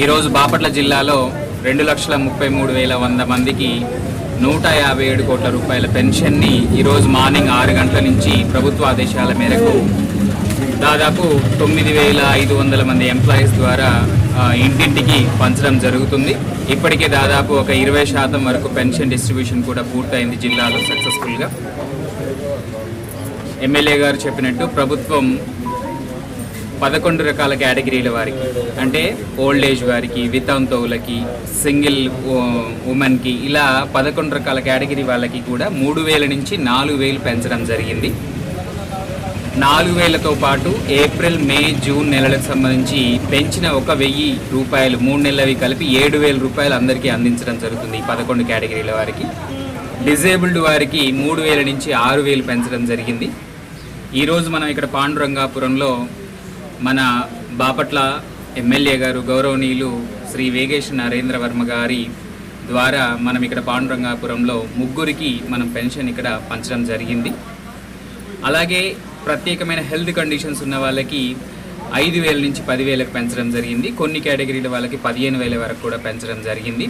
ఈరోజు బాపట్ల జిల్లాలో రెండు లక్షల ముప్పై మూడు వేల వంద మందికి నూట యాభై ఏడు కోట్ల రూపాయల పెన్షన్ని ఈరోజు మార్నింగ్ ఆరు గంటల నుంచి ప్రభుత్వ ఆదేశాల మేరకు దాదాపు తొమ్మిది వేల ఐదు వందల మంది ఎంప్లాయీస్ ద్వారా ఇంటింటికి పంచడం జరుగుతుంది. ఇప్పటికే దాదాపు ఒక ఇరవై శాతం వరకు పెన్షన్ డిస్ట్రిబ్యూషన్ కూడా పూర్తయింది జిల్లాలో సక్సెస్ఫుల్గా. ఎమ్మెల్యే గారు చెప్పినట్టు ప్రభుత్వం పదకొండు రకాల కేటగిరీల వారికి. అంటే ఓల్డ్ ఏజ్ వారికి వితంతువులకి సింగిల్ ఉమెన్కి ఇలా పదకొండు రకాల కేటగిరీ వాళ్ళకి కూడా మూడు వేల నుంచి నాలుగు వేలు పెంచడం జరిగింది. నాలుగు వేలతో పాటు ఏప్రిల్ మే జూన్ నెలలకు సంబంధించి పెంచిన ఒక వెయ్యి రూపాయలు మూడు నెలలవి కలిపి ఏడు వేల రూపాయలు అందరికీ అందించడం జరుగుతుంది ఈ పదకొండు కేటగిరీల వారికి. డిజేబుల్డ్ వారికి మూడు వేల నుంచి ఆరు వేలు పెంచడం జరిగింది. ఈరోజు మనం ఇక్కడ పాండురంగాపురంలో మన బాపట్ల ఎమ్మెల్యే గారు గౌరవనీయులు శ్రీ వేగేష్ నరేంద్ర వర్మ గారి ద్వారా మనం ఇక్కడ పాండురంగాపురంలో ముగ్గురికి మనం పెన్షన్ ఇక్కడ పంచడం జరిగింది. అలాగే ప్రత్యేకమైన హెల్త్ కండిషన్స్ ఉన్న వాళ్ళకి ఐదు వేల నుంచి పదివేలకు పెంచడం జరిగింది. కొన్ని కేటగిరీల వాళ్ళకి పదిహేను వేల వరకు కూడా పెంచడం జరిగింది.